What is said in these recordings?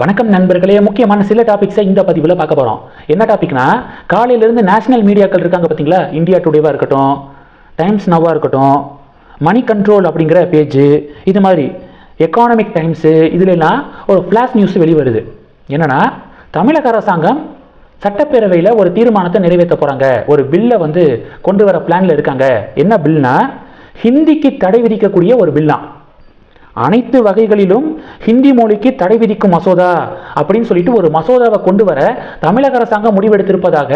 வணக்கம் நண்பர்களே. முக்கியமான சில டாபிக்ஸை இந்த பதிவில் பார்க்க போகிறோம் என்ன டாபிக்னா காலையிலேருந்து நேஷனல் மீடியாக்கள் இருக்காங்க பார்த்தீங்களா இந்தியா டுடேவாக இருக்கட்டும் டைம்ஸ் நவ்வாக இருக்கட்டும் மணி கண்ட்ரோல் அப்படிங்கிற பேஜ் இது மாதிரி எக்கானமிக் டைம்ஸு இதுலலாம் ஒரு ஃப்ளாஷ் நியூஸ் வெளிவருது. என்னன்னா தமிழக அரசாங்கம் சட்டப்பேரவையில் ஒரு தீர்மானத்தை நிறைவேற்ற போகிறாங்க ஒரு பில்லை வந்து கொண்டு வர பிளானில் இருக்காங்க. என்ன பில்னா ஹிந்திக்கு தடை விதிக்கக்கூடிய ஒரு பில்லாம் அனைத்து வகைகளிலும் ஹிந்தி மொழிக்கு தடை விதிக்கும் மசோதா அப்படின்னு சொல்லிட்டு ஒரு மசோதாவை கொண்டு வர தமிழக அரசாங்கம் முடிவெடுத்திருப்பதாக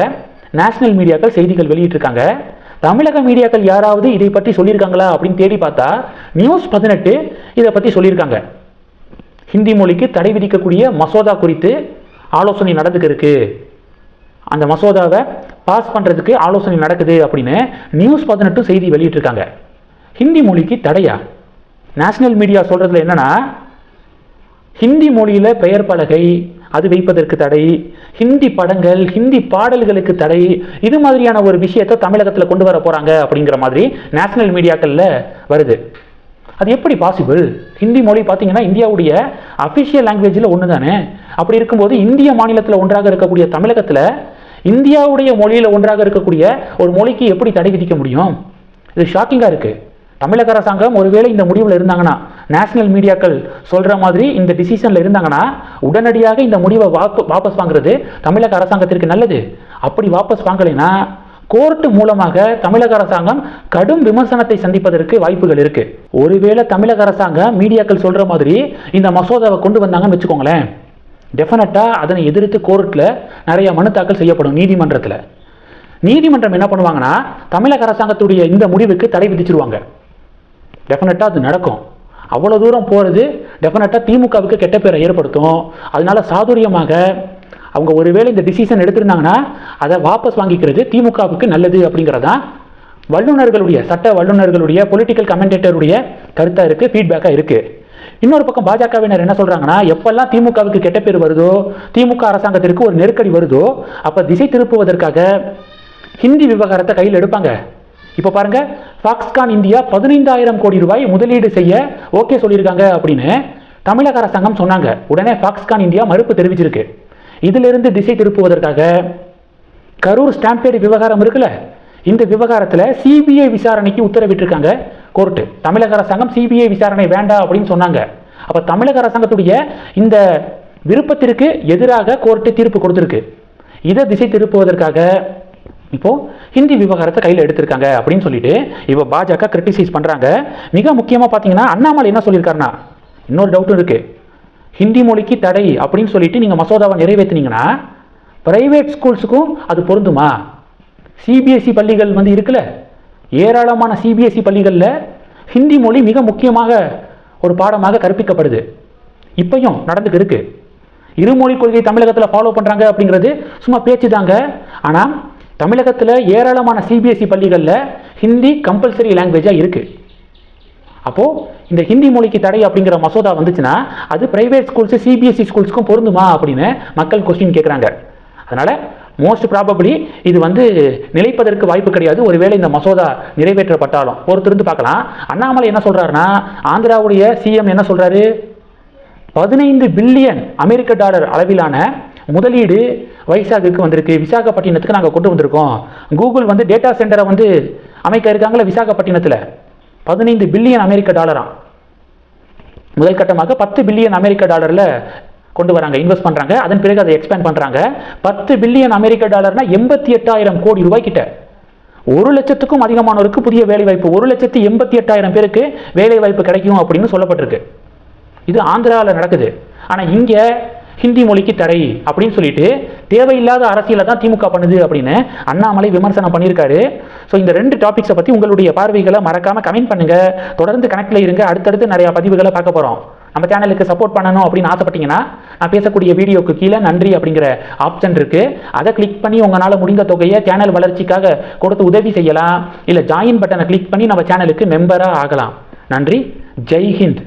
நேஷனல் மீடியாக்கள் செய்திகள் வெளியிட்டிருக்காங்க. தமிழக மீடியாக்கள் யாராவது இதை பற்றி சொல்லியிருக்காங்களா அப்படின்னு தேடி பார்த்தா நியூஸ் பதினெட்டு இதை பற்றி சொல்லியிருக்காங்க. ஹிந்தி மொழிக்கு தடை விதிக்கக்கூடிய மசோதா குறித்து ஆலோசனை நடந்துக்கு இருக்கு அந்த மசோதாவை பாஸ் பண்ணுறதுக்கு ஆலோசனை நடக்குது அப்படின்னு நியூஸ் பதினெட்டு செய்தி வெளியிட்டிருக்காங்க. ஹிந்தி மொழிக்கு தடையா? நேஷனல் மீடியா சொல்கிறதுல என்னன்னா ஹிந்தி மொழியில் பெயர் பலகை அது வைப்பதற்கு தடை ஹிந்தி படங்கள் ஹிந்தி பாடல்களுக்கு தடை இது மாதிரியான ஒரு விஷயத்தை தமிழகத்தில் கொண்டு வர போகிறாங்க அப்படிங்கிற மாதிரி நேஷனல் மீடியாக்களில் வருது. அது எப்படி பாசிபிள் ஹிந்தி மொழி பார்த்தீங்கன்னா இந்தியாவுடைய அஃபிஷியல் லாங்குவேஜில் ஒன்று தானே அப்படி இருக்கும்போது இந்திய மாநிலத்தில் ஒன்றாக இருக்கக்கூடிய தமிழகத்தில் இந்தியாவுடைய மொழியில் ஒன்றாக இருக்கக்கூடிய ஒரு மொழிக்கு எப்படி தடை விதிக்க முடியும்? இது ஷாக்கிங்காக இருக்குது தமிழக அரசாங்கம் ஒருவேளை இந்த முடிவில் இருந்தாங்கன்னா நேஷனல் மீடியாக்கள் சொல்கிற மாதிரி இந்த டிசிஷனில் இருந்தாங்கன்னா உடனடியாக இந்த முடிவை வாக்கு வாபஸ் வாங்குறது தமிழக அரசாங்கத்திற்கு நல்லது. அப்படி வாபஸ் வாங்கலைன்னா கோர்ட்டு மூலமாக தமிழக அரசாங்கம் கடும் விமர்சனத்தை சந்திப்பதற்கு வாய்ப்புகள் இருக்கு. ஒருவேளை தமிழக அரசாங்கம் மீடியாக்கள் சொல்ற மாதிரி இந்த மசோதாவை கொண்டு வந்தாங்கன்னு வச்சுக்கோங்களேன். டெஃபினட்டாக அதனை எதிர்த்து கோர்ட்டில் நிறைய மனு தாக்கல் செய்யப்படும் நீதிமன்றத்தில். நீதிமன்றம் என்ன பண்ணுவாங்கன்னா தமிழக அரசாங்கத்துடைய இந்த முடிவுக்கு தடை விதிச்சிருவாங்க. டெஃபினட்டாக அது நடக்கும். அவ்வளோ தூரம் போகிறது டெஃபினட்டாக திமுகவுக்கு கெட்ட பேரை ஏற்படுத்தும். அதனால சாதுரியமாக அவங்க ஒருவேளை இந்த டிசிஷன் எடுத்திருந்தாங்கன்னா அதை வாபஸ் வாங்கிக்கிறது திமுகவுக்கு நல்லது அப்படிங்கிறதான் வல்லுநர்களுடைய சட்ட வல்லுநர்களுடைய பொலிட்டிக்கல் கமெண்டேட்டருடைய கருத்தாக இருக்குது ஃபீட்பேக்காக இருக்குது இன்னொரு பக்கம் பாஜகவினர் என்ன சொல்கிறாங்கன்னா எப்பெல்லாம் திமுகவுக்கு கெட்ட பேர் வருதோ திமுக அரசாங்கத்திற்கு ஒரு நெருக்கடி வருதோ அப்போ திசை திருப்புவதற்காக ஹிந்தி விவகாரத்தை கையில் எடுப்பாங்க. இப்போ பாருங்கள் ஃபாக்ஸ்கான் இந்தியா பதினைந்தாயிரம் கோடி ரூபாய் முதலீடு செய்ய ஓகே சொல்லியிருக்காங்க அப்படின்னு தமிழக அரசாங்கம் சொன்னாங்க. உடனே ஃபாக்ஸ்கான் இந்தியா மறுப்பு தெரிவிச்சிருக்கு. இதிலிருந்து திசை திருப்புவதற்காக கரூர் ஸ்டாம்பேடு விவகாரம் இருக்குல்ல? இந்த விவகாரத்தில் சிபிஐ விசாரணைக்கு உத்தரவிட்டிருக்காங்க கோர்ட்டு. தமிழக அரசாங்கம் சிபிஐ விசாரணை வேண்டாம் அப்படின்னு சொன்னாங்க. அப்போ தமிழக அரசாங்கத்துடைய இந்த விருப்பத்திற்கு எதிராக கோர்ட்டு தீர்ப்பு கொடுத்துருக்கு. இதை திசை திருப்புவதற்காக இப்போ ஹிந்தி விவகாரத்தை கையில் எடுத்திருக்காங்க அப்படின்னு சொல்லிட்டு இப்போ பாஜக கிரிட்டிசைஸ் பண்ணுறாங்க மிக முக்கியமாக பார்த்தீங்கன்னா அண்ணாமலை என்ன சொல்லியிருக்காருன்னா இன்னொரு டவுட்டும் இருக்குது ஹிந்தி மொழிக்கு தடை அப்படின்னு சொல்லிட்டு நீங்கள் மசோதாவை நிறைவேற்றினீங்கன்னா பிரைவேட் ஸ்கூல்ஸுக்கும் அது பொருந்துமா? சிபிஎஸ்சி பள்ளிகள் வந்து இருக்குல்ல ஏராளமான சிபிஎஸ்சி பள்ளிகளில் ஹிந்தி மொழி மிக முக்கியமாக ஒரு பாடமாக கற்பிக்கப்படுது. இப்பையும் நடந்துக்கு இருக்குது இருமொழி கொள்கை தமிழகத்தில் ஃபாலோ பண்ணுறாங்க அப்படிங்கிறது சும்மா பேச்சு தாங்க ஆனால் தமிழகத்தில் ஏராளமான சிபிஎஸ்சி பள்ளிகளில் ஹிந்தி கம்பல்சரி லாங்குவேஜாக இருக்குது அப்போது இந்த ஹிந்தி மொழிக்கு தடை அப்படிங்கிற மசோதா வந்துச்சுன்னா அது ப்ரைவேட் ஸ்கூல்ஸு சிபிஎஸ்சி ஸ்கூல்ஸ்க்கும் பொருந்துமா அப்படின்னு மக்கள் கொஸ்டின் கேட்குறாங்க அதனால் மோஸ்ட் ப்ராபப்ளி இது வந்து நிலைப்பதற்கு வாய்ப்பு கிடையாது. ஒருவேளை இந்த மசோதா நிறைவேற்றப்பட்டாலும். பொறுத்திருந்து பார்க்கலாம். அண்ணாமலை என்ன சொல்கிறாருன்னா ஆந்திராவுடைய சிஎம் என்ன சொல்கிறாரு பதினைந்து பில்லியன் அமெரிக்க டாலர் அளவிலான முதலீடு வைசாகுக்கு வந்திருக்கு. விசாகப்பட்டினத்துக்கு நாங்கள் கொண்டு வந்திருக்கோம். கூகுள் வந்து டேட்டா சென்டரை வந்து அமைக்க இருக்காங்களே விசாகப்பட்டினத்தில். பதினைந்து பில்லியன் அமெரிக்க டாலராம் முதல் கட்டமாக பத்து பில்லியன் அமெரிக்க டாலரில் கொண்டு வராங்க இன்வெஸ்ட் பண்ணுறாங்க அதன் பிறகு அதை எக்ஸ்பேண்ட் பண்ணுறாங்க பத்து பில்லியன் அமெரிக்க டாலர்னா எண்பத்தி எட்டாயிரம் கோடி ரூபாய்க்கிட்ட. ஒரு லட்சத்துக்கும் அதிகமானோருக்கு புதிய வேலைவாய்ப்பு. ஒரு லட்சத்தி எண்பத்தி எட்டாயிரம் பேருக்கு வேலைவாய்ப்பு கிடைக்கும் அப்படின்னு சொல்லப்பட்டிருக்கு. இது ஆந்திராவில் நடக்குது. ஆனால் இங்கே ஹிந்தி மொழிக்கு தடை அப்படின்னு சொல்லிட்டு தேவையில்லாத அரசியலை தான் திமுக பண்ணுது அப்படின்னு அண்ணாமலை விமர்சனம் பண்ணியிருக்காரு. ஸோ இந்த ரெண்டு டாபிக்ஸை பற்றி உங்களுடைய பார்வைகளை மறக்காமல் கமெண்ட் பண்ணுங்க. தொடர்ந்து கனெக்டில் இருங்க. அடுத்தடுத்து நிறையா பதிவுகளை பார்க்க போகிறோம் நம்ம சேனலுக்கு சப்போர்ட் பண்ணணும் அப்படின்னு ஆசைப்பட்டீங்கன்னா நான் பேசக்கூடிய வீடியோக்கு கீழே நன்றி அப்படிங்கிற ஆப்ஷன் இருக்கு. அதை கிளிக் பண்ணி உங்களால் முடிந்த தொகையை சேனல் வளர்ச்சிக்காக கொடுத்து உதவி செய்யலாம். இல்லை ஜாயின் பட்டனை கிளிக் பண்ணி நம்ம சேனலுக்கு மெம்பராக ஆகலாம். நன்றி. ஜெய் ஹிந்த்.